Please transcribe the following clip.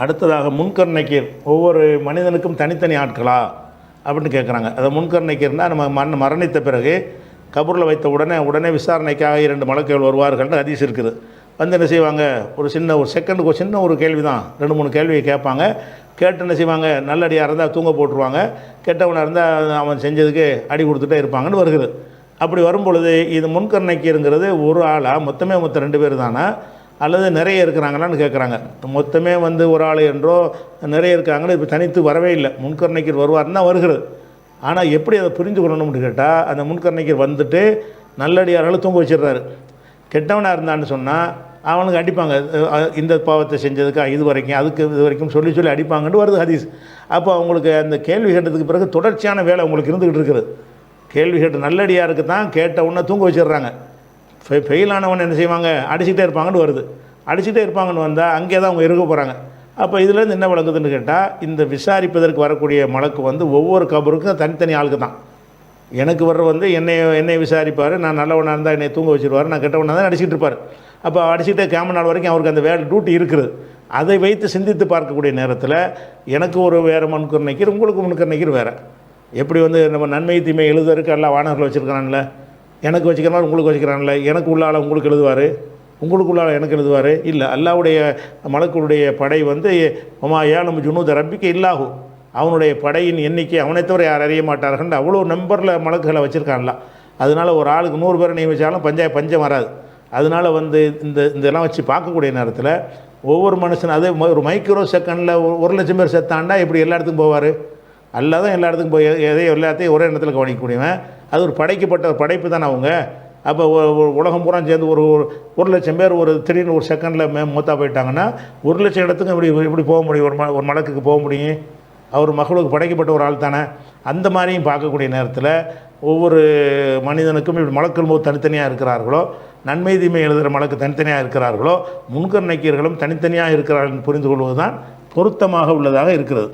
அடுத்ததாக முன்கர் நக்கீர் ஒவ்வொரு மனிதனுக்கும் தனித்தனி ஆட்களா? அப்படின்னு கேட்குறாங்க அதை முன்கர் நக்கீர்னா நம்ம மண் மரணித்த பிறகு கபூரில் வைத்த உடனே உடனே விசாரணைக்காக இரண்டு மலக்குகள் வருவார்கள்னு ஹதீஸ் இருக்குது. வந்து என்ன செய்வாங்க? ஒரு சின்ன ஒரு செகண்டுக்கு ஒரு சின்ன ஒரு கேள்வி தான் ரெண்டு மூணு கேள்வியை கேட்பாங்க. கேட்டு என்ன செய்வாங்க? நல்லடியாக இருந்தால் தூங்க போட்டுருவாங்க. கெட்டவனாக இருந்தால் அவன் செஞ்சதுக்கு அடி கொடுத்துட்டே இருப்பாங்கன்னு வருகிறது. அப்படி வரும் பொழுது இது முன்கர்ணைக்கீருங்கிறது ஒரு ஆளாக மொத்தமே மொத்தம் ரெண்டு பேர் தானா அல்லது நிறைய இருக்கிறாங்களான்னு கேட்குறாங்க மொத்தமே வந்து ஒரு ஆள் என்றோ நிறைய இருக்காங்களோ இப்போ தனித்து வரவே இல்லை. முன்கர்ணைக்கர் நக்கீர் வருவார்னு தான் வருகிறது. ஆனால் எப்படி அதை புரிந்து கொள்ளணும்னு கேட்டால் அந்த முன்கர்ணைக்கர் வந்துட்டு நல்லடியார்களை தூங்க வச்சிடுறாரு. கெட்டவனாக இருந்தான்னு சொன்னால் அவனுக்கு அடிப்பாங்க. இந்த பாவத்தை செஞ்சதுக்கு இது வரைக்கும் அதுக்கு இது வரைக்கும் சொல்லி சொல்லி அடிப்பாங்கன்னு வருது ஹதீஸ். அப்போ அவங்களுக்கு அந்த கேள்வி கேட்டதுக்கு பிறகு தொடர்ச்சியான வேலை அவங்களுக்கு இருந்துக்கிட்டு இருக்குது. கேள்வி கேட்டு நல்லடியாருக்கு தான் கேட்ட உடனே தூங்க வச்சிடுறாங்க. ஃபெ ஃபெயிலானவன் என்ன செய்வாங்க? அடிச்சுக்கிட்டே இருப்பாங்கன்னு வருது. அடிச்சுட்டே இருப்பாங்கன்னு வந்தால் அங்கே தான் அவங்க இருக்க போகிறாங்க அப்போ இதுலேருந்து என்ன விளங்குதுன்னு கேட்டால் இந்த விசாரிப்பதற்கு வரக்கூடிய மலக்கு வந்து ஒவ்வொரு கபருக்கும் தனித்தனி ஆளுக்கு தான். எனக்கு வர்ற வந்து என்னை என்னை விசாரிப்பார் நான் நல்லவனாக இருந்தால் என்னை தூங்க வச்சுருவார் நான் கெட்டவனாக தான் அடிச்சுட்டு இருப்பார். அப்போ அடிச்சுட்டே கேம நாள் வரைக்கும் அவருக்கு அந்த வேலை டியூட்டி இருக்குது. அதை வைத்து சிந்தித்து பார்க்கக்கூடிய நேரத்தில் எனக்கு ஒரு வேறு முன்கர் நிற்கிற உங்களுக்கு முன்கர் நிற்கிற வேறு. எப்படி வந்து நம்ம நன்மை தீமை எழுதுறதுக்கு எல்லாம் வானர்கள் வச்சுருக்கிறான்ல எனக்கு வச்சுக்கிறான் உங்களுக்கு வச்சுக்கிறான்ல எனக்கு உள்ளால உங்களுக்கு எழுதுவார்? உங்களுக்கு உள்ளால எனக்கு எழுதுவார்? இல்லை அல்லாவுடைய மலக்குடைய படை வந்து ஒமா நம்ம ஜுனூத ரப்பிக்கு இல்லாகும் அவனுடைய படையின் எண்ணிக்கை அவனை தவிர யார் அறிய மாட்டார்கள் அவ்வளோ நம்பரில் மலக்குகளை வச்சுருக்கான்லாம் அதனால ஒரு ஆளுக்கு நூறு பேரை நியமித்தாலும் பஞ்சாய பஞ்சம் வராது. அதனால வந்து இந்த இதெல்லாம் வச்சு பார்க்கக்கூடிய நேரத்தில் ஒவ்வொரு மனுஷன் அதே ம- ஒரு மைக்ரோ செகண்டில் ஒரு லட்சம் பேர் செத்தாண்டா இப்படி எல்லா இடத்துக்கும் போவார்? அல்லாதான் எல்லா இடத்துக்கும் போய் எதையும் எல்லாத்தையும் ஒரே இடத்துல கவனிக்கக்கூடியவன். அது ஒரு படைக்கப்பட்ட ஒரு படைப்பு தானே அவங்க அப்போ உலகம் பூரா சேர்ந்து ஒரு ஒரு ஒரு லட்சம் பேர் ஒரு திடீர்னு ஒரு செகண்டில் மே மூத்தா போயிட்டாங்கன்னா ஒரு லட்சம் இடத்துக்கு இப்படி இப்படி போக முடியும்? ஒரு ம ஒரு மடக்குக்கு போக முடியும்? அவர் மகளுக்கு படைக்கப்பட்ட ஒரு ஆள் தானே. அந்த மாதிரியும் பார்க்கக்கூடிய நேரத்தில் ஒவ்வொரு மனிதனுக்கும் இப்படி மலக்கள் போது தனித்தனியாக இருக்கிறார்களோ நன்மை தீமை எழுதுகிற மலக்கு தனித்தனியாக இருக்கிறார்களோ முன்கர் நக்கீர்களும் தனித்தனியாக இருக்கிறார்கள் புரிந்து கொள்வது தான் பொருத்தமாக உள்ளதாக இருக்கிறது.